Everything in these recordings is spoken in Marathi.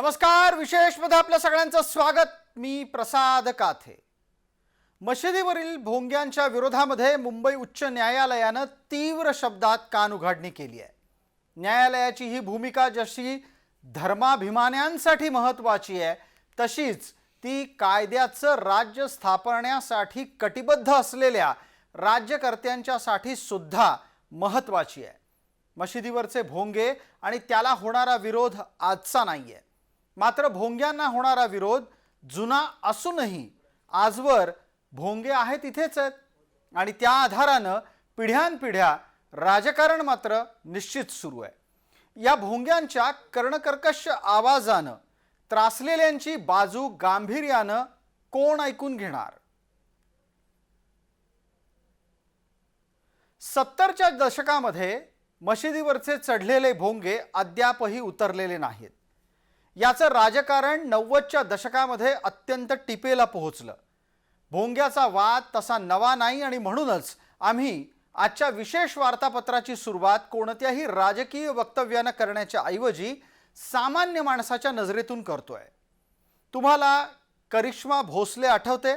नमस्कार विशेषमध्ये आपल्या सगळ्यांचं स्वागत. मी प्रसाद काथे. मशिदीवरील भोंग्यांच्या विरोधामध्ये मुंबई उच्च न्यायालयानं तीव्र शब्दात कान उघाडणी केली आहे. न्यायालयाची ही भूमिका जशी धर्माभिमान्यांसाठी महत्त्वाची आहे तशीच ती कायद्याचं राज्य स्थापण्यासाठी कटिबद्ध असलेल्या राज्यकर्त्यांच्यासाठी सुद्धा महत्त्वाची आहे. मशिदीवरचे भोंगे आणि त्याला होणारा विरोध आजचा नाही आहे मात्र भोंग्यांना होणारा विरोध जुना असूनही आजवर भोंगे आहेत तिथेच आहेत. आणि त्या आधारानं पिढ्यानपिढ्या राजकारण मात्र निश्चित सुरू आहे. या भोंग्यांच्या कर्णकर्कश आवाजानं त्रासलेल्यांची बाजू गांभीर्यानं कोण ऐकून घेणार? सत्तरच्या दशकामध्ये मशिदीवरचे चढलेले भोंगे अद्यापही उतरलेले नाहीत. याचं राजकारण नव्वदच्या दशकामध्ये अत्यंत टिपेला पोहोचलं. भोंग्याचा वाद तसा नवा नाही आणि म्हणूनच आम्ही आजच्या विशेष वार्तापत्राची सुरुवात कोणत्याही राजकीय वक्तव्यानं करण्याच्या ऐवजी सामान्य माणसाच्या नजरेतून करतोय. तुम्हाला करिश्मा भोसले आठवते?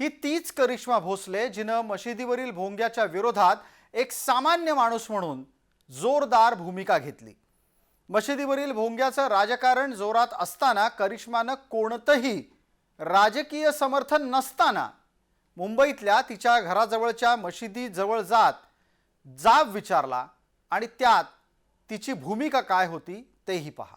ही तीच करिश्मा भोसले जिनं मशिदीवरील भोंग्याच्या विरोधात एक सामान्य माणूस म्हणून जोरदार भूमिका घेतली. मशिदीवरील भोंग्याचं राजकारण जोरात असताना करिश्मानं कोणतंही राजकीय समर्थन नसताना मुंबईतल्या तिच्या घराजवळच्या मशिदीजवळ जात जाब विचारला आणि त्यात तिची भूमिका काय होती तेही पहा.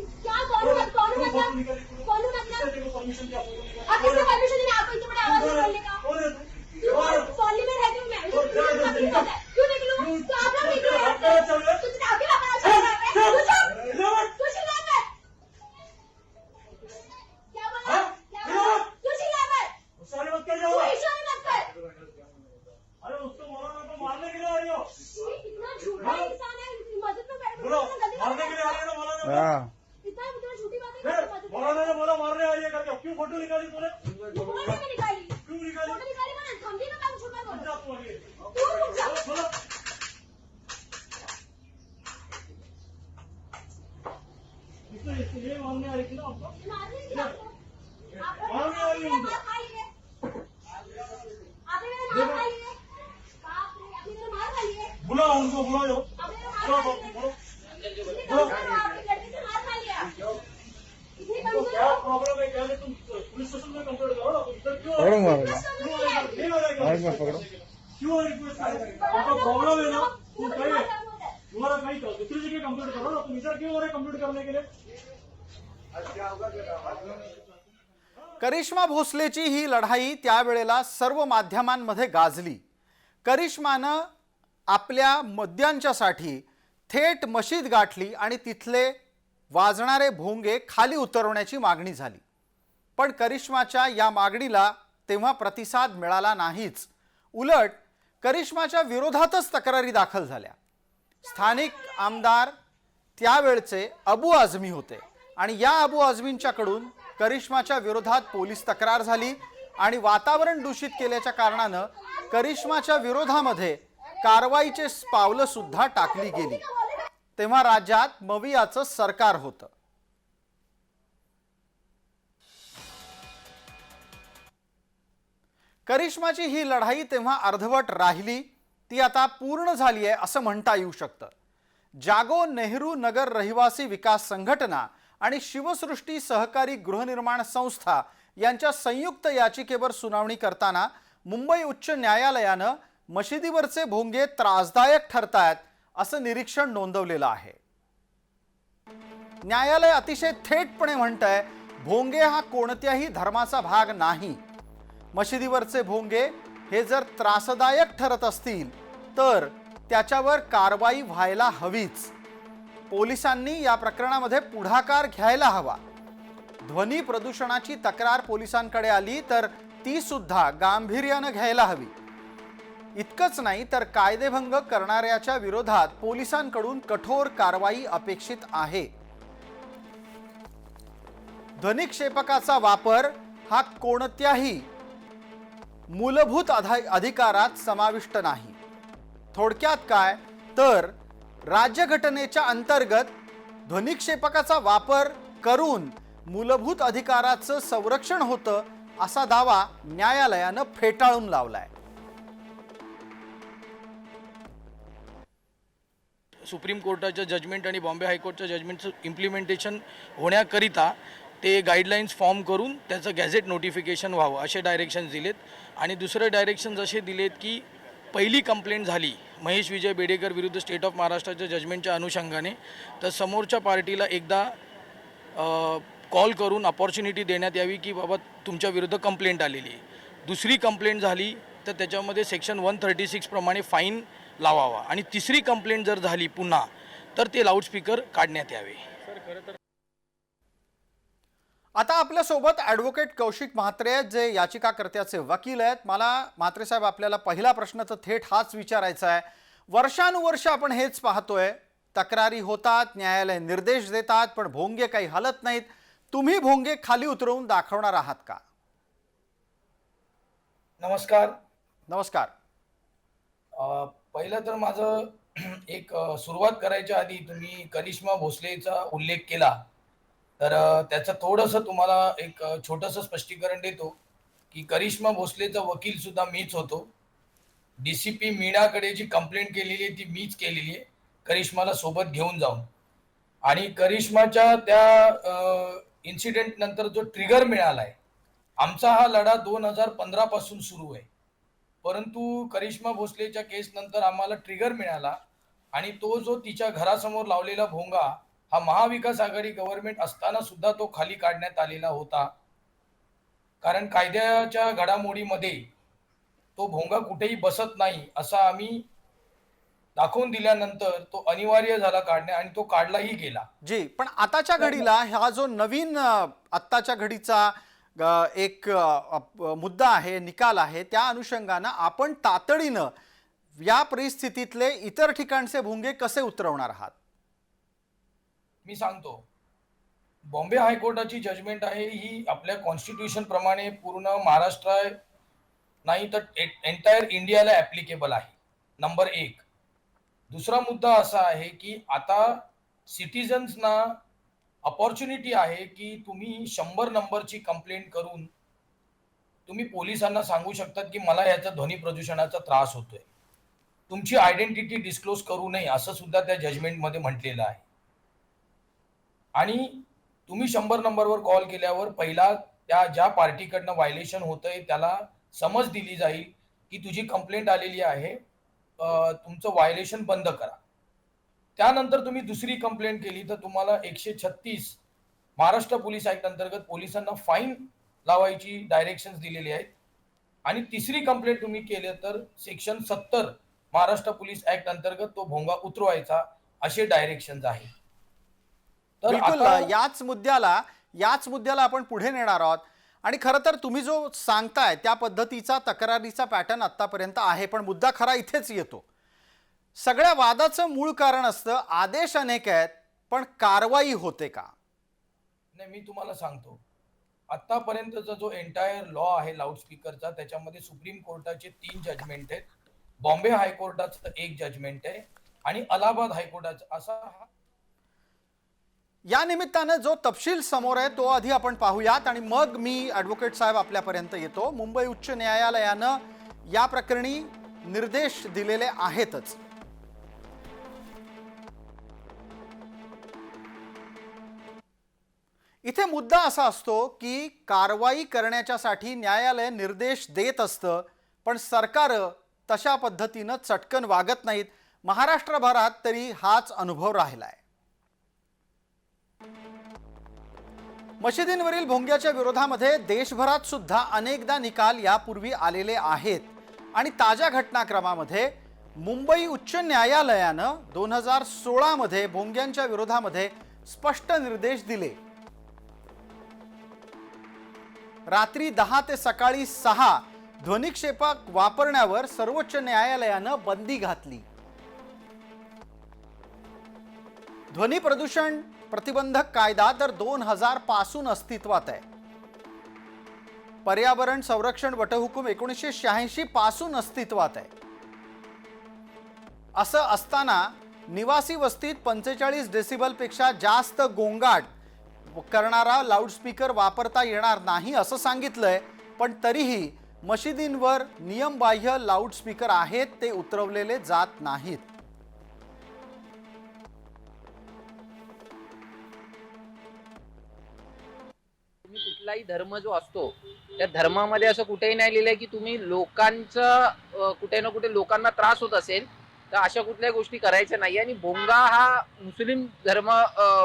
लिया इतनी तो कमजोर क्या प्रॉब्लम है क्या तुम पुलिस स्टेशन में कंप्लेंट करो ना इधर क्यों क्यों पकड़ो क्यों रिक्वेस्ट कर प्रॉब्लम है ना तुम कहिए तुम्हारा कहीं करो दूसरी जगह कंप्लेंट करो ना तुम इधर क्यों हो रहे कंप्लेंट करने के लिए करिश्मा भोसलेची ही लढाई त्यावेळेला सर्व माध्यमांमध्ये गाजली. करिश्मानं आपल्या मद्यांच्यासाठी थेट मशीद गाठली आणि तिथले वाजणारे भोंगे खाली उतरवण्याची मागणी झाली. पण करिश्माच्या या मागणीला तेव्हा प्रतिसाद मिळाला नाहीच. उलट करिश्माच्या विरोधातच तक्रारी दाखल झाल्या. स्थानिक आमदार त्यावेळचे अबू आझमी होते आणि या अबू आझमींच्याकडून करिश्माच्या विरोधात पोलीस तक्रार झाली आणि वातावरण दूषित केल्याच्या कारणानं करिश्माच्या विरोधामध्ये कारवाईचे पावलं सुद्धा टाकली गेली. तेव्हा राज्यात मवियाचं सरकार होतं. करिश्माची ही लढाई तेव्हा अर्धवट राहिली ती आता पूर्ण झाली आहे असं म्हणता येऊ शकतं. जागो नेहरू नगर रहिवासी विकास संघटना आणि शिवसृष्टी सहकारी गृहनिर्माण संस्था यांच्या संयुक्त याचिकेवर सुनावणी करताना मुंबई उच्च न्यायालयानं मशिदीवरचे भोंगे त्रासदायक ठरतायत असं निरीक्षण नोंदवलेलं आहे. न्यायालय अतिशय थेटपणे म्हणतंय भोंगे हा कोणत्याही धर्माचा भाग नाही. मशिदीवरचे भोंगे हे जर त्रासदायक ठरत असतील तर त्याच्यावर कारवाई व्हायला हवीच. पोलिसांनी या प्रकरणामध्ये पुढाकार घ्यायला हवा. ध्वनी प्रदूषणाची तक्रार पोलिसांकडे आली तर ती सुद्धा गांभीर्यानं घ्यायला हवी. इतकंच नाही तर कायदेभंग करणाऱ्याच्या विरोधात पोलिसांकडून कठोर कारवाई अपेक्षित आहे. ध्वनिक्षेपकाचा वापर हा कोणत्याही मूलभूत अधिकारात समाविष्ट नाही. थोडक्यात काय? तर राज्यघटनेच्या अंतर्गत ध्वनिक्षेपकाचा वापर करून मूलभूत अधिकाराचं संरक्षण होतं असा दावा न्यायालयानं फेटाळून लावलाय. सुप्रीम कोर्टाच्या जजमेंट आणि बॉम्बे हायकोर्टच्या जजमेंटचं इम्प्लिमेंटेशन होण्याकरिता ते गाईडलाईन्स फॉर्म करून त्याचं गॅझेट नोटिफिकेशन व्हावं असे डायरेक्शन्स दिलेत. आणि दुसरे डायरेक्शन्स असे दिलेत की पहिली कंप्लेंट झाली महेश विजय बेडेकर विरुद्ध स्टेट ऑफ महाराष्ट्राच्या जजमेंटच्या अनुषंगाने तर समोरच्या पार्टीला एकदा कॉल करून अपॉर्च्युनिटी देण्यात यावी की बाबा तुमच्या विरुद्ध कंप्लेंट आलेली आहे. दुसरी कंप्लेंट झाली तर त्याच्यामध्ये सेक्शन वन थर्टी सिक्सप्रमाणे फाईन लावावा. आणि तिसरी कंप्लेंट जर झाली पुन्हा तर ते लाऊडस्पीकर काढण्यात यावे. आता आपल्यासोबत ॲडव्होकेट कौशिक म्हात्रे आहेत जे याचिकाकर्त्याचे वकील आहेत. मला म्हात्रे साहेब आपल्याला पहिला प्रश्न तर थेट हाच विचारायचा आहे. वर्षानुवर्ष आपण हेच पाहतोय. तक्रारी होतात न्यायालय निर्देश देतात पण भोंगे काही हलत नाहीत. तुम्ही भोंगे खाली उतरवून दाखवणार आहात का? नमस्कार. नमस्कार. अ, पहिलं तर माझं एक सुरुवात करायच्या आधी तुम्ही करिश्मा भोसलेचा उल्लेख केला. तर त्याचं थोडंसं तुम्हाला एक छोटंसं स्पष्टीकरण देतो की करिश्मा भोसलेचा वकील सुद्धा मीच होतो. डी सी पी मीणाकडे जी कंप्लेंट केलेली आहे ती मीच केलेली आहे. करिश्माला सोबत घेऊन जाऊन. आणि करिश्माच्या त्या इन्सिडेंट नंतर जो ट्रिगर मिळाला आहे आमचा हा लढा दोन हजार पंधरा पासून सुरू आहे. परंतु करिश्मा भोसलेच्या केस नंतर आम्हाला ट्रिगर मिळाला आणि तो जो तिच्या घरासमोर लावलेला भोंगा हा महाविकास आघाडी गव्हर्नमेंट असताना सुद्धा तो खाली काढण्यात आलेला होता. कारण कायद्याच्या घडामोडीमध्ये तो भोंगा कुठेही बसत नाही असा आम्ही दाखवून दिल्यानंतर तो अनिवार्य झाला काढणे आणि तो काढलाही गेला. जी पण आताच्या घडीला हा जो नवीन आत्ताच्या घडीचा एक मुद्दा आहे निकाल आहे. त्या अनुषंगानं आपण तातडीनं या परिस्थितीतले इतर ठिकाणचे भोंगे कसे उतरवणार आहात? मी सांगतो. बॉम्बे हायकोर्टाची जजमेंट आहे ही आपल्या कॉन्स्टिट्यूशन प्रमाणे पूर्ण महाराष्ट्र नाही तर एंटायर इंडियाला ऍप्लिकेबल आहे. नंबर एक. दुसरा मुद्दा असा आहे की आता सिटीजन्सना अपॉर्च्युनिटी आहे की तुम्ही शंभर नंबरची कंप्लेंट करून तुम्ही पोलिसांना सांगू शकतात की मला याचा ध्वनी प्रदूषणाचा त्रास होतोय. तुमची आयडेंटिटी डिस्क्लोज करू नये असं सुद्धा त्या जजमेंटमध्ये म्हटलेलं आहे. आणि तुम्ही शंभर नंबरवर कॉल केल्यावर पहिला त्या ज्या पार्टीकडनं व्हायलेशन होतंय त्याला समज दिली जाईल की तुझी कंप्लेंट आलेली आहे. तुमचं व्हायलेशन बंद करा. त्यानंतर तुम्ही दुसरी कंप्लेंट केली तर तुम्हाला एकशे छत्तीस महाराष्ट्र पोलीस ऍक्ट अंतर्गत पोलिसांना फाईन लावायची डायरेक्शन दिलेली आहेत. आणि तिसरी कंप्लेंट तुम्ही केली तर सेक्शन सत्तर महाराष्ट्र पोलीस ऍक्ट अंतर्गत तो भोंगा उतरवायचा असे डायरेक्शन आहे तर याच मुद्द्याला याच मुद्द्याला आपण पुढे नेणार आहोत. आणि खरं तर तुम्ही जो सांगताय त्या पद्धतीचा तक्रारीचा पॅटर्न आतापर्यंत आहे पण मुद्दा खरा इथेच येतो. सगळ्या वादाचं मूळ कारण असतं आदेश अनेक आहेत पण कारवाई होते का? नाही मी तुम्हाला सांगतो. आतापर्यंतचा जो एंटायर लॉ आहे लाऊडस्पीकरचा त्याच्यामध्ये सुप्रीम कोर्टाचे तीन जजमेंट आहेत. बॉम्बे हायकोर्टाचं एक जजमेंट आहे आणि अलाहाबाद हायकोर्टाचा असा हा या निमित्तानं जो तपशील समोर आहे तो आधी आपण पाहूयात आणि मग मी ॲडव्होकेट साहेब आपल्यापर्यंत येतो. मुंबई उच्च न्यायालयानं या प्रकरणी निर्देश दिलेले आहेतच. इथे मुद्दा असा असतो की कारवाई करण्याच्यासाठी न्यायालय निर्देश देत असतं पण सरकार तशा पद्धतीनं चटकन वागत नाहीत. महाराष्ट्रभरात तरी हाच अनुभव राहिलाय. मशिदींवरील भोंग्याच्या विरोधामध्ये देशभरात सुद्धा अनेकदा निकाल यापूर्वी आलेले आहेत. आणि ताज्या घटनाक्रमामध्ये मुंबई उच्च न्यायालयानं दोन हजार सोळामध्ये भोंग्यांच्या विरोधामध्ये स्पष्ट निर्देश दिले. रात्री दहा ते सकाळी सहा ध्वनिक्षेपक वापरण्यावर सर्वोच्च न्यायालयानं बंदी घातली. ध्वनी प्रदूषण प्रतिबंधक कायदा तर दोन हजारपासून अस्तित्वात आहे. पर्यावरण संरक्षण वटहुकूम एकोणीसशे शहाऐंशी पासून अस्तित्वात आहे. असं असताना निवासी वस्तीत पंचेचाळीस डेसिबलपेक्षा जास्त गोंगाट करणारा लाऊडस्पीकर वापरता येणार नाही असं सांगितलंय पण तरीही मशिदींवर नियमबाह्य लाऊडस्पीकर आहेत ते उतरवलेले जात नाहीत. तुम्ही कुठलाही धर्म जो असतो त्या धर्मामध्ये असं कुठेही नाही लिहिलंय की तुम्ही लोकांचं कुठे ना कुठे लोकांना त्रास होत असेल तर अशा कुठल्याही गोष्टी करायच्या नाही. आणि भोंगा हा मुस्लिम धर्म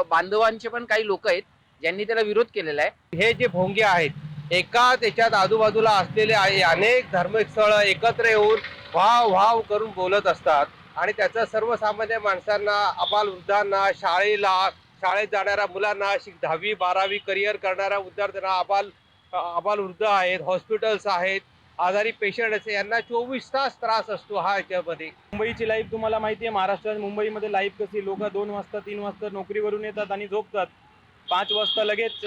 बांधवांचे पण काही लोक आहेत ज्यांनी त्याला विरोध केलेला आहे. हे जे भोंगे आहेत एका त्याच्यात आजूबाजूला असलेले आहे अनेक धार्मिक स्थळ एकत्र येऊन वाव वाव करून बोलत असतात. आणि त्याचा सर्वसामान्य माणसांना अबालवृद्धांना शाळेला शाळेत जाणाऱ्या मुलांना शिक दहावी बारावी करिअर करणाऱ्या विद्यार्थ्यांना अबाल अबालवृद्ध आहेत हॉस्पिटल्स आहेत आजारी पेशंट असे यांना चोवीस तास त्रास असतो हा याच्यामध्ये. मुंबईची लाईफ तुम्हाला माहिती आहे महाराष्ट्रात मुंबईमध्ये लाईफ कशी लोक दोन वाजता तीन वाजता नोकरीवरून येतात आणि झोपतात. पाच वाजता लगेच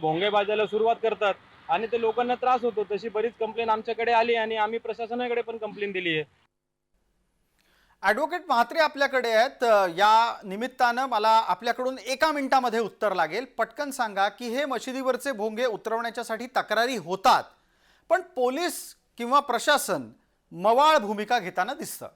भोंगे बाजायला सुरुवात करतात. आणि ते लोकांना त्रास होतो. तशी बरीच कंप्लेन आमच्याकडे आली आणि आम्ही प्रशासनाकडे पण कंप्लेन दिली आहे. ॲडव्होकेट म्हात्रे आपल्याकडे आहेत. या निमित्तानं मला आपल्याकडून एका मिनिटामध्ये उत्तर लागेल. पटकन सांगा की हे मशिदीवरचे भोंगे उतरवण्याच्यासाठी तक्रारी होतात. पण पोलीस किंवा प्रशासन मवाळ भूमिका घेताना दिसतं.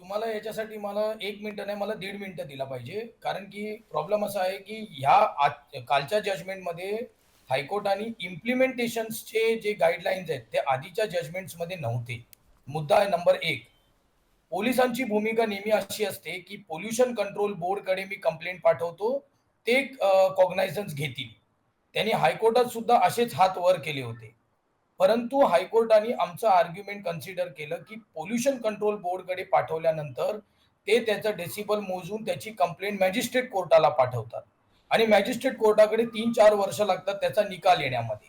तुम्हाला याच्यासाठी मला एक मिनिट नाही मला दीड मिनिटं दिला पाहिजे. कारण की प्रॉब्लेम असा आहे की ह्या आज कालच्या जजमेंटमध्ये हायकोर्ट आणि इम्प्लिमेंटेशन्सचे जे गाईडलाईन्स आहेत ते आधीच्या जजमेंट्समध्ये नव्हते. मुद्दा आहे नंबर एक. पोलिसांची भूमिका नेहमी अशी असते की पोल्युशन कंट्रोल बोर्डकडे मी कंप्लेंट पाठवतो ते कॉग्नायझन्स घेतील. त्यांनी हायकोर्टात सुद्धा असेच हात वर केले होते. परंतु हायकोर्टाने आमचं आर्ग्युमेंट कन्सिडर केलं की पोल्युशन कंट्रोल बोर्डकडे पाठवल्यानंतर ते त्याचं डेसिबल मोजून त्याची कंप्लेंट मॅजिस्ट्रेट कोर्टाला पाठवतात. आणि मॅजिस्ट्रेट कोर्टाकडे तीन चार वर्ष लागतात त्याचा निकाल येण्यामध्ये.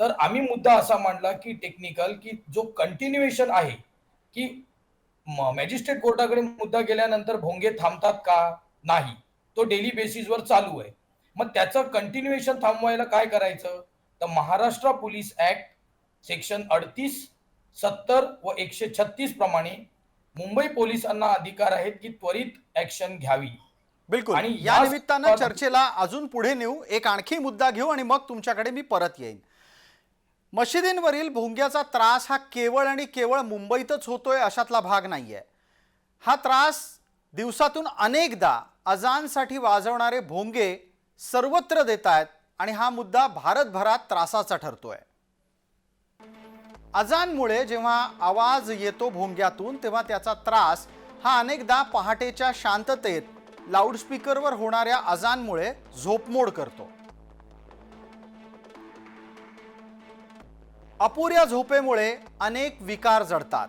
तर आम्ही मुद्दा असा मांडला की टेक्निकल की जो कंटिन्युएशन आहे की मॅजिस्ट्रेट कोर्टाकडे मुद्दा गेल्यानंतर भोंगे थांबतात का? नाही. तो डेली बेसिसवर चालू आहे. मग त्याचं कंटिन्युएशन थांबवायला काय करायचं? तर महाराष्ट्र पोलीस ऍक्ट सेक्शन अडतीस सत्तर व एकशे छत्तीस प्रमाणे मुंबई पोलिसांना अधिकार आहेत की त्वरित ऍक्शन घ्यावी. बिलकुल. आणि या निमित्तानं चर्चेला अजून पुढे नेऊ एक आणखी मुद्दा घेऊ आणि मग तुमच्याकडे मी परत येईन. मशिदींवरील भोंग्याचा त्रास हा केवळ आणि केवळ मुंबईतच होतोय अशातला भाग नाहीये. हा त्रास दिवसातून अनेकदा अजानसाठी वाजवणारे भोंगे सर्वत्र देत आहेत आणि हा मुद्दा भारतभरात त्रासाचा ठरतोय. अजानमुळे जेव्हा आवाज येतो भोंग्यातून तेव्हा त्याचा त्रास हा अनेकदा पहाटेच्या शांततेत लाऊडस्पीकरवर होणाऱ्या अजानमुळे झोपमोड करतो. अपुऱ्या झोपेमुळे अनेक विकार जडतात.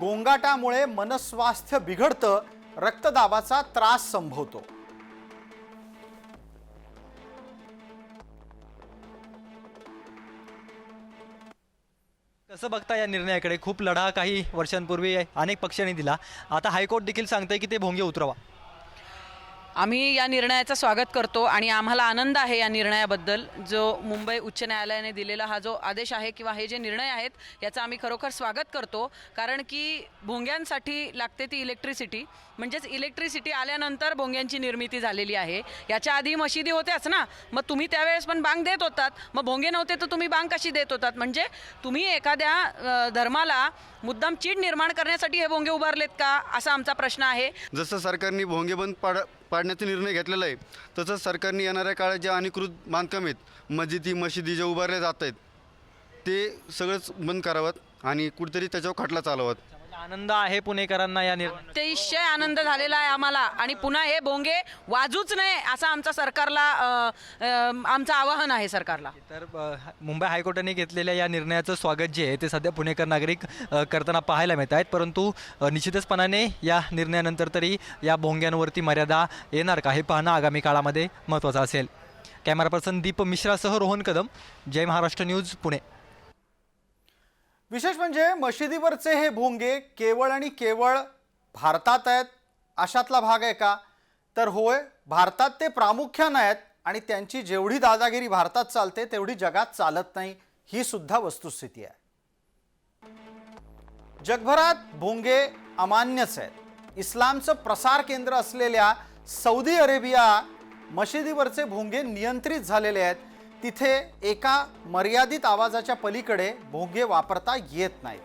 गोंगाटामुळे मनस्वास्थ्य बिघडतं रक्तदाबाचा त्रास संभवतो. कसं बघता या निर्णयाकडे? खूप लढा काही वर्षांपूर्वी अनेक पक्षांनी दिला. आता हायकोर्ट देखील सांगतंय की ते भोंगे उतरवा. आम्ही या निर्णयाचं स्वागत करतो आणि आम्हाला आनंद आहे या निर्णयाबद्दल. जो मुंबई उच्च न्यायालयाने दिलेला हा जो आदेश आहे किंवा हे जे निर्णय आहेत याचं आम्ही खरोखर स्वागत करतो. कारण की भोंग्यांसाठी लागते ती इलेक्ट्रिसिटी म्हणजेच इलेक्ट्रिसिटी आल्यानंतर भोंग्यांची निर्मिती झालेली आहे. याच्या आधी मशिदी होत्याच ना? मग तुम्ही त्यावेळेस पण बांग देत होतात. मग भोंगे नव्हते तर तुम्ही बांग कशी देत होतात? म्हणजे तुम्ही एखाद्या धर्माला मुद्दाम चीड निर्माण करण्यासाठी हे भोंगे उभारलेत का? असा आमचा प्रश्न आहे. जसं सरकारने भोंगे बंद पाड पाडण्याचा निर्णय घेतलेला आहे. तसंच सरकारने येणाऱ्या काळात ज्या अनिकृत बांधकाम आहेत मस्जिदी मशिदी ज्या उभारल्या जात आहेत ते सगळंच बंद करावं आणि कुठेतरी त्याच्यावर खटला चालवत आनंद आहे पुणेकरांना या निर्णय अतिशय आनंद झालेला आहे आम्हाला. आणि पुन्हा हे भोंगे वाजूच नये असं आमचा सरकारला अ, अ, आमचं आवाहन आहे सरकारला. तर अ, मुंबई हायकोर्टाने घेतलेल्या या निर्णयाचं स्वागत जे आहे ते सध्या पुणेकर नागरिक अ, करताना पाहायला मिळत आहेत. परंतु अ, निश्चितचपणाने या निर्णयानंतर तरी या भोंग्यांवरती मर्यादा येणार का हे पाहणं आगामी काळामध्ये महत्त्वाचं असेल. कॅमेरा पर्सन दीप मिश्रासह रोहन कदम जय महाराष्ट्र न्यूज पुणे. विशेष म्हणजे मशिदीवरचे हे भोंगे केवळ आणि केवळ भारतात आहेत अशातला भाग आहे का? तर होय भारतात ते प्रामुख्यानं आहेत आणि त्यांची जेवढी दादागिरी भारतात चालते तेवढी जगात चालत नाही ही सुद्धा वस्तुस्थिती आहे. जगभरात भोंगे अमान्यच आहेत. इस्लामचं प्रसार केंद्र असलेल्या सौदी अरेबिया मशिदीवरचे भोंगे नियंत्रित झालेले आहेत. तिथे एका मर्यादित आवाजाच्या पलीकडे भोंगे वापरता येत नाहीत.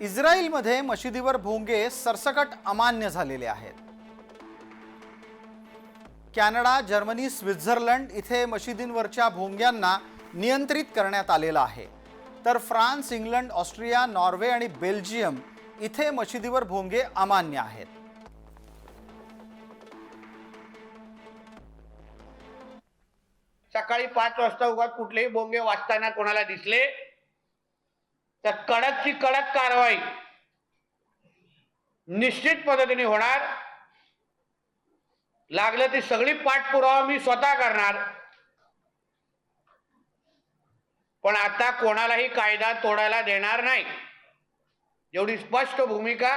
इस्रायलमध्ये मशिदीवर भोंगे सरसकट अमान्य झालेले आहेत. कॅनडा जर्मनी स्वित्झर्लंड इथे मशिदींवरच्या भोंग्यांना नियंत्रित करण्यात आलेलं आहे. तर फ्रान्स इंग्लंड ऑस्ट्रिया नॉर्वे आणि बेल्जियम इथे मशिदीवर भोंगे अमान्य आहेत. सकाळी पाच वाजता उगाच कुठलेही बोंगे वाचताना कोणाला दिसले तर कडकची कडक कारवाई निश्चित पद्धतीने होणार. लागलं ती सगळी पाठपुरावा मी स्वतः करणार. पण आता कोणालाही कायदा तोडायला देणार नाही. एवढी स्पष्ट भूमिका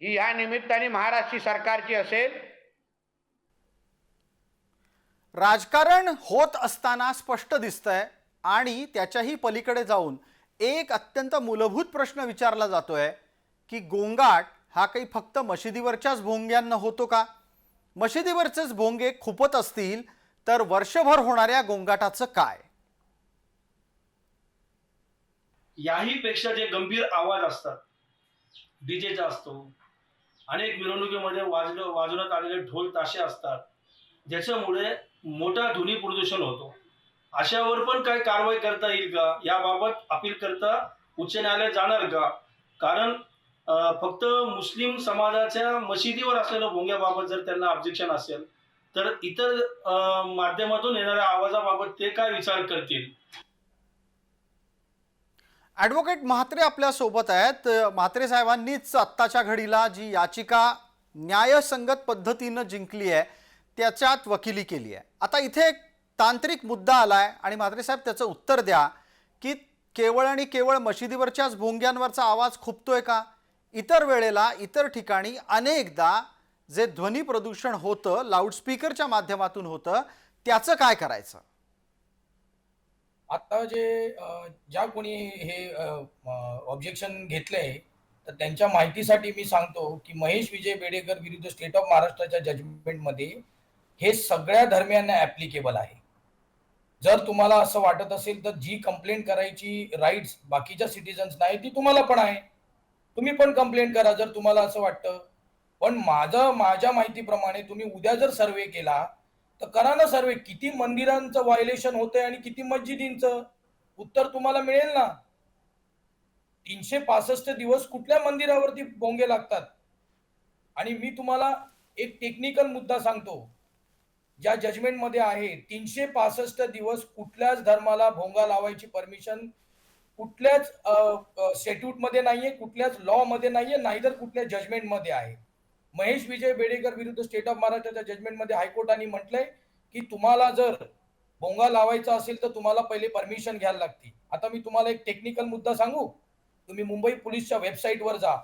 ही या निमित्ताने महाराष्ट्र सरकारची असेल. राजकारण होत असताना स्पष्ट दिसतंय आणि त्याच्याही पलीकडे जाऊन एक अत्यंत मूलभूत प्रश्न विचारला जातोय की गोंगाट हा काही फक्त मशिदीवरच्याच भोंग्यांना होतो का? मशिदीवरचेच भोंगे खुपत असतील तर वर्षभर होणाऱ्या गोंगाटाचं काय? याही पेक्षा जे गंभीर आवाज असतात डीजेचा असतो अनेक मिरवणुकीमध्ये वाजलं वाजवण्यात आलेले ढोल ताशे असतात ज्याच्यामुळे मोठा ध्वनी प्रदूषण होतो. अशावर पण काय कारवाई करता येईल का? याबाबत अपील करता उच्च न्यायालय जाणार का? कारण फक्त मुस्लिम समाजाच्या मशिदीवर असलेल्या भोंग्याबाबत जर त्यांना ऑब्जेक्शन असेल तर इतर माध्यमातून येणाऱ्या आवाजाबाबत ते काय विचार करतील? ॲडव्होकेट म्हात्रे आपल्यासोबत आहेत. म्हात्रे साहेबांनीच आत्ताच्या घडीला जी याचिका न्यायसंगत पद्धतीनं जिंकली आहे त्याच्यात वकिली केली आहे. आता इथे एक तांत्रिक मुद्दा आलाय आणि म्हात्रे साहेब त्याचं उत्तर द्या की केवळ आणि केवळ मशिदीवरच्याच भोंग्यांवरचा आवाज खुपतोय का? इतर वेळेला इतर ठिकाणी अनेकदा जे ध्वनी प्रदूषण होतं लाऊडस्पीकरच्या माध्यमातून होतं त्याचं काय करायचं? आता जे ज्या कोणी हे ऑब्जेक्शन घेतलंय तर त्यांच्या माहितीसाठी मी सांगतो की महेश विजय बेडेकर विरुद्ध स्टेट ऑफ महाराष्ट्राच्या जजमेंटमध्ये हे सगळ्या धर्मियांना ऍप्लिकेबल आहे. जर तुम्हाला असं वाटत असेल तर जी कंप्लेंट करायची राईट्स बाकीच्या सिटीजन्स नाही ती तुम्हाला पण आहे. तुम्ही पण कंप्लेंट करा जर तुम्हाला असं वाटतं. पण माझं माझ्या माहितीप्रमाणे तुम्ही उद्या जर सर्वे केला तर करा ना सर्वे किती मंदिरांचं व्हायलेशन होतंय आणि किती मस्जिदींचं? उत्तर तुम्हाला मिळेल ना. तीनशे पासष्ट दिवस कुठल्या मंदिरावरती बोंगे लागतात? आणि मी तुम्हाला एक टेक्निकल मुद्दा सांगतो. ज्या जजमेंटमध्ये आहे तीनशे पासष्ट दिवस कुठल्याच धर्माला भोंगा लावायची परमिशन कुठल्याच मध्ये नाहीये कुठल्याच लॉ मध्ये नाहीये नाहीतर कुठल्या जजमेंटमध्ये आहे. महेश विजय बेडेकर विरुद्ध स्टेट ऑफ महाराष्ट्राच्या जजमेंटमध्ये हायकोर्टाने म्हटलंय की तुम्हाला जर भोंगा लावायचा असेल तर तुम्हाला पहिले परमिशन घ्यायला लागते आता मी तुम्हाला एक टेक्निकल मुद्दा सांगू. तुम्ही मुंबई पोलीसच्या वेबसाईटवर जा.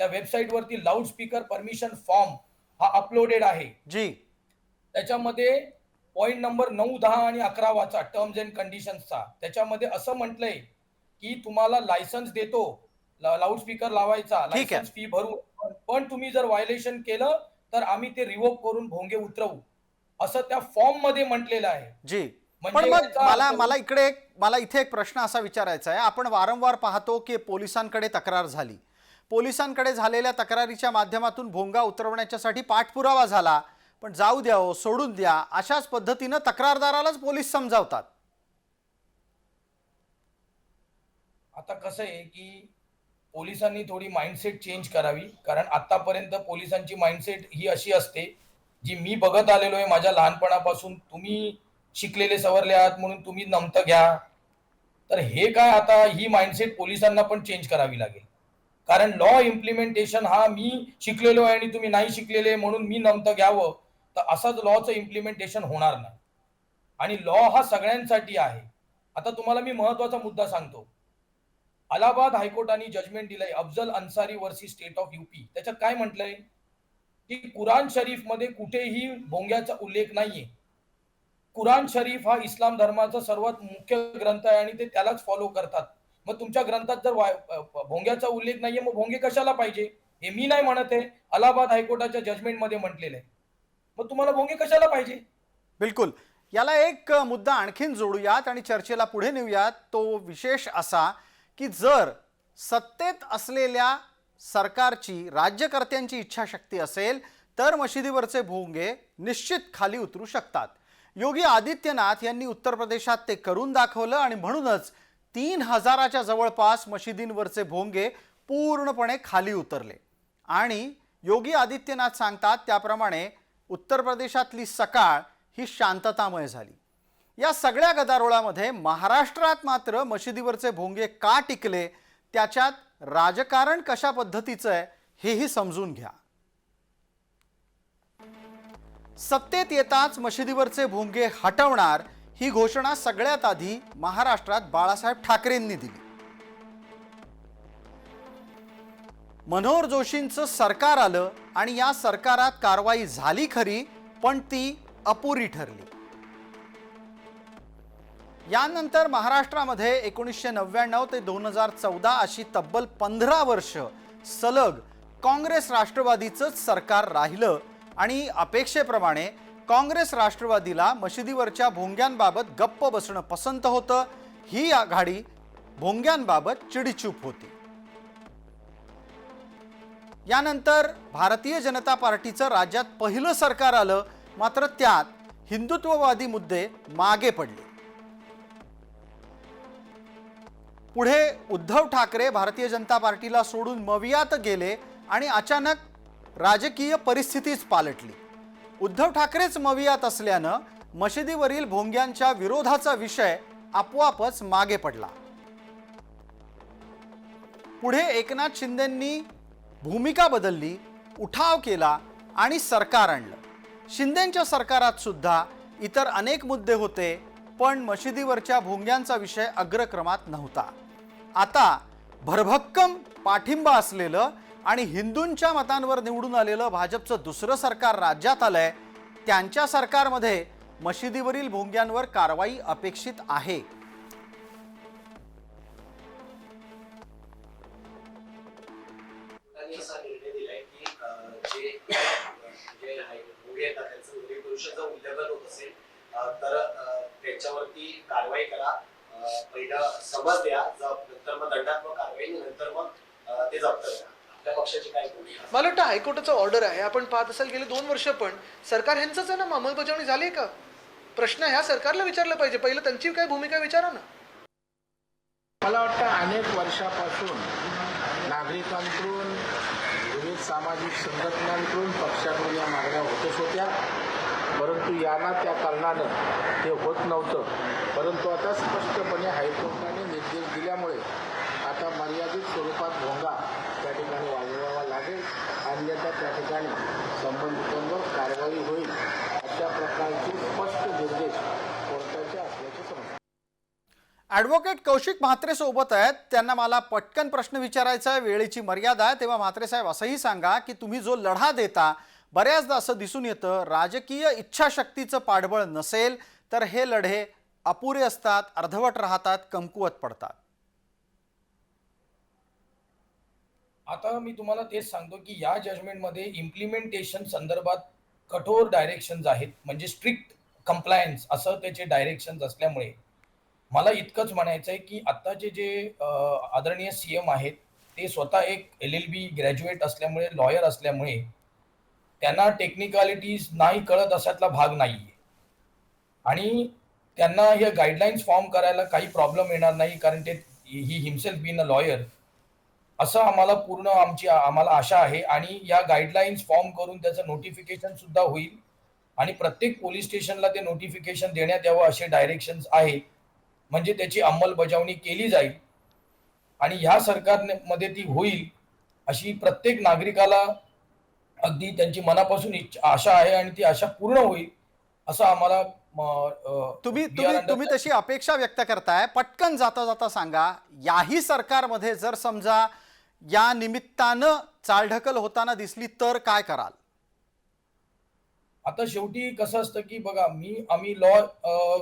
त्या वेबसाईटवरती लाऊडस्पीकर परमिशन फॉर्म हा अपलोडेड आहे. जी. त्याच्यामध्ये पॉइंट नंबर नऊ दहा आणि अकरा वाचा टर्म्स अँड कंडिशन्सचा त्याच्यामध्ये असं म्हटलंय की तुम्हाला लायसन्स देतो लाऊडस्पीकर लावायचा. लायसन्स फी भरून पण- तुम्ही जर व्हायलेशन केलं तर आम्ही ते रिवोक करून भोंगे उतरवू. असं त्या फॉर्ममध्ये म्हटलेलं आहे. जी. म्हणजे पण मग याचा मला मला इकडे एक मला इथे एक प्रश्न असा विचारायचा आहे. आपण वारंवार पाहतो की पोलिसांकडे तक्रार झाली. पोलिसांकडे झालेल्या तक्रारीच्या माध्यमातून भोंगा उतरवण्याच्यासाठी पाठपुरावा झाला. पण जाऊ द्या हो सोडून द्या. अशाच पद्धतीनं तक्रारदारालाच पोलीस समजावतात. आता कसं आहे की पोलिसांनी थोडी माइंडसेट चेंज करावी. कारण आतापर्यंत पोलिसांची माइंडसेट ही अशी असते जी मी बघत आलेलो आहे माझ्या लहानपणापासून. तुम्ही शिकलेले सवरले आहात म्हणून तुम्ही नमतं घ्या. तर हे काय आता ही माइंडसेट पोलिसांना पण चेंज करावी लागेल. कारण लॉ इम्प्लिमेंटेशन हा मी शिकलेलो आहे आणि तुम्ही नाही शिकलेले म्हणून मी नमतं घ्यावं. तर असंच लॉचं इम्प्लिमेंटेशन होणार नाही. आणि लॉ हा सगळ्यांसाठी आहे. आता तुम्हाला मी महत्त्वाचा मुद्दा सांगतो. अलाहाबाद हायकोर्टाने जजमेंट दिलंय Afzal Ansari versus state of UP त्याच्यात काय म्हटलंय? की कुराण शरीफमध्ये कुठेही भोंग्याचा उल्लेख नाहीये. कुराण शरीफ हा इस्लाम धर्माचा सर्वात मुख्य ग्रंथ आहे आणि ते त्यालाच फॉलो करतात. मग तुमच्या ग्रंथात जर भोंग्याचा उल्लेख नाहीये मग भोंगे कशाला पाहिजे? हे मी नाही म्हणत आहे. अलाहाबाद हायकोर्टाच्या जजमेंटमध्ये म्हटलेलं आहे. मग तुम्हाला भोंगे कशाला पाहिजे? बिलकुल. याला एक मुद्दा आणखीन जोडूयात आणि चर्चेला पुढे नेऊयात. तो विशेष असा की जर सत्तेत असलेल्या सरकारची राज्यकर्त्यांची इच्छाशक्ती असेल तर मशिदीवरचे भोंगे निश्चित खाली उतरू शकतात. योगी आदित्यनाथ यांनी उत्तर प्रदेशात ते करून दाखवलं आणि म्हणूनच तीन हजाराच्या जवळपास मशिदींवरचे भोंगे पूर्णपणे खाली उतरले. आणि योगी आदित्यनाथ सांगतात त्याप्रमाणे उत्तर प्रदेशातली सकाळ ही शांततामय झाली. या सगळ्या गदारोळामध्ये महाराष्ट्रात मात्र मशिदीवरचे भोंगे का टिकले त्याच्यात राजकारण कशा पद्धतीचं आहे हेही समजून घ्या. सत्तेत येताच मशिदीवरचे भोंगे हटवणार ही घोषणा सगळ्यात आधी महाराष्ट्रात बाळासाहेब ठाकरेंनी दिली. मनोहर जोशींचं सरकार आलं आणि या सरकारात कारवाई झाली खरी पण ती अपुरी ठरली. यानंतर महाराष्ट्रामध्ये एकोणीसशे नव्याण्णव ते दोन हजार चौदा अशी तब्बल पंधरा वर्ष सलग काँग्रेस राष्ट्रवादीचंच सरकार राहिलं आणि अपेक्षेप्रमाणे काँग्रेस राष्ट्रवादीला मशिदीवरच्या भोंग्यांबाबत गप्प बसणं पसंत होतं. ही आघाडी भोंग्यांबाबत चिडीचूप होती. यानंतर भारतीय जनता पार्टीचं राज्यात पहिलं सरकार आलं मात्र त्यात हिंदुत्ववादी मुद्दे मागे पडले. पुढे उद्धव ठाकरे भारतीय जनता पार्टीला सोडून मवियात गेले आणि अचानक राजकीय परिस्थितीच पालटली. उद्धव ठाकरेच मवियात असल्यानं मशिदीवरील भोंग्यांच्या विरोधाचा विषय आपोआपच मागे पडला. पुढे एकनाथ शिंदेंनी भूमिका बदलली उठाव केला आणि सरकार आणलं. शिंदेंच्या सरकारात सुद्धा इतर अनेक मुद्दे होते पण मशिदीवरच्या भोंग्यांचा विषय अग्रक्रमात नव्हता. आता भरभक्कम पाठिंबा असलेलं आणि हिंदूंच्या मतांवर निवडून आलेलं भाजपचं दुसरं सरकार राज्यात आलंय त्यांच्या सरकारमध्ये मशिदीवरील भोंग्यांवर कारवाई अपेक्षित आहे. त्यांचं रेग्युलेशनचं उल्लंघन होत असेल तर त्याच्यावरती कारवाई करा. पहिलं समज द्या नंतर मग दंडात्मक कारवाई नंतर मग ते जप्त करा. आपल्या पक्षाची काय भूमिका मला वाटतं हायकोर्टाचा ऑर्डर आहे. आपण पाहत असाल गेले दोन वर्ष पण सरकार ह्यांचंच आहे ना अंमलबजावणी झाली का? प्रश्न ह्या सरकारला विचारला पाहिजे. पहिलं त्यांची काय भूमिका विचारा ना. मला वाटतं अनेक वर्षापासून नागरिकांकडून विविध सामाजिक संघटनांकडून पक्षाकडून या मागण्या होतच होत्या. परंतु यांना त्या कारणानं ते होत नव्हतं. परंतु आता स्पष्टपणे हायकोर्टाने निर्देश दिल्यामुळे आता मर्यादित स्वरूपात भोंगा त्या ठिकाणी वाजवावा लागेल. अन्यथा त्या ठिकाणी संबंधितांवर कारवाई होईल अशा प्रकारचे स्पष्ट निर्देश कोर्टाचे असल्याचे समजते. ॲडव्होकेट कौशिक म्हात्रे सोबत आहेत. त्यांना मला पटकन प्रश्न विचारायचा आहे. वेळेची मर्यादा आहे. तेव्हा म्हात्रे साहेब असंही सांगा की तुम्ही जो लढा देता बऱ्याचदा असं दिसून येतं राजकीय इच्छाशक्तीचं पाठबळ नसेल तर हे लढे अपुरे असतात अर्धवट राहतात कमकुवत पडतात. आता मी तुम्हाला तेच सांगतो की या जजमेंटमध्ये इम्प्लिमेंटेशन संदर्भात कठोर डायरेक्शन्स आहेत. म्हणजे स्ट्रिक्ट कंप्लायन्स असं त्याचे डायरेक्शन्स असल्यामुळे. मला इतकंच म्हणायचं आहे की आत्ताचे जे आदरणीय सी एम आहेत ते स्वतः एक एल एल बी ग्रॅज्युएट असल्यामुळे लॉयर असल्यामुळे त्यांना टेक्निकॅलिटीज नाही कळत अशातला भाग नाही आहे आणि त्यांना हे गाईडलाईन्स फॉर्म करायला काही प्रॉब्लेम येणार नाही कारण ते he himself been a lawyer असं आम्हाला पूर्ण आमची आम्हाला आशा आहे. आणि या गाईडलाईन्स फॉर्म करून त्याचं नोटिफिकेशन सुद्धा होईल. आणि प्रत्येक पोलीस स्टेशनला ते नोटिफिकेशन देण्यात यावं असे डायरेक्शन्स आहे. म्हणजे त्याची अंमलबजावणी केली जाईल. आणि ह्या सरकारमध्ये ती होईल अशी प्रत्येक नागरिकाला अगदी त्यांची मनापासून इच्छा आशा आहे आणि ती आशा पूर्ण होईल असं आम्हाला तुम्ही तुम्ही तुम्ही तशी अपेक्षा व्यक्त करताय. पटकन जाता जाता सांगा याही सरकारमध्ये जर समजा या निमित्तानं चालढकल होताना दिसली तर काय कराल? आता शेवटी कसं असतं की बघा मी आम्ही लॉ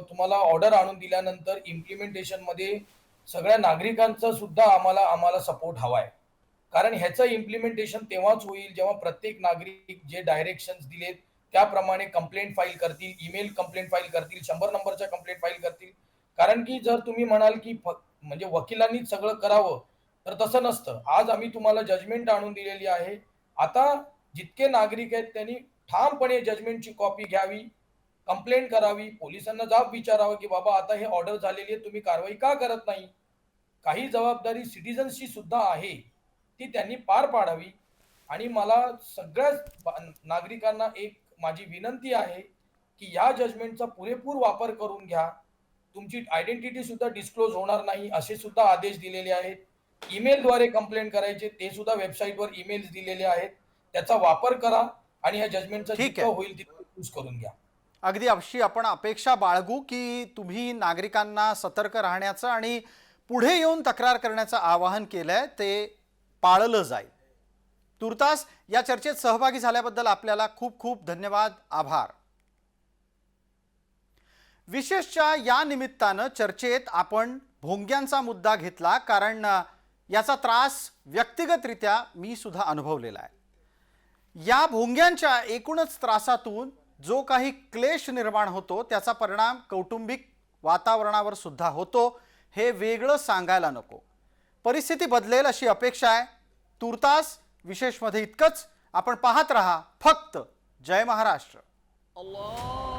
तुम्हाला ऑर्डर आणून दिल्यानंतर इम्प्लिमेंटेशनमध्ये सगळ्या नागरिकांचा सुद्धा आम्हाला आम्हाला सपोर्ट हवा आहे कारण ह्याचं इम्प्लिमेंटेशन तेव्हाच होईल जेव्हा प्रत्येक नागरिक जे डायरेक्शन्स दिलेत त्याप्रमाणे कंप्लेंट फाईल करतील ईमेल कंप्लेंट फाईल करतील शंभर नंबरच्या कंप्लेंट फाईल करतील. कारण की जर तुम्ही म्हणाल की म्हणजे वकिलांनीच सगळं करावं तर तसं नसतं. आज आम्ही तुम्हाला जजमेंट आणून दिलेली आहे. आता जितके नागरिक आहेत त्यांनी ठामपणे जजमेंटची कॉपी घ्यावी कंप्लेंट करावी पोलिसांना जाब विचारावं की बाबा आता हे ऑर्डर झालेली आहे तुम्ही कारवाई का करत नाही? काही जबाबदारी सिटीजन्सची सुद्धा आहे. ती त्यांनी पार पाडावी. आणि मला सगळ्याच नागरिकांना एक माझी विनंती आहे की या जजमेंटचा पुरेपूर वापर करून घ्या. तुमची आयडेंटिटी सुद्धा डिस्क्लोज होणार नाही असे सुद्धा आदेश दिलेले आहेत. ईमेलद्वारे कंप्लेंट करायचे ते सुद्धा वेबसाईटवर ईमेल्स दिलेले आहेत. त्याचा वापर करा आणि ह्या जजमेंटचा ठीक जितकं. होईल तितकं यूज करून घ्या. अगदी अशी आपण अपेक्षा बाळगू की तुम्ही नागरिकांना सतर्क राहण्याचं आणि पुढे येऊन तक्रार करण्याचं आवाहन केलंय ते पाळलं जाईल. तुर्तास या चर्चेत सहभागी झाल्याबद्दल आपल्याला खूप खूप धन्यवाद आभार. विशेषच्या या निमित्तानं चर्चेत आपण भोंग्यांचा मुद्दा घेतला कारण याचा त्रास व्यक्तिगतरित्या मी सुद्धा अनुभवलेला आहे. या भोंग्यांच्या एकूणच त्रासातून जो काही क्लेश निर्माण होतो त्याचा परिणाम कौटुंबिक वातावरणावर सुद्धा होतो. हे वेगळं सांगायला नको. परिस्थिती बदलेल अशी अपेक्षा आहे तूर्तास विशेषमध्ये इतकंच आपण पाहत रहा फक्त जय महाराष्ट्र अल्लाह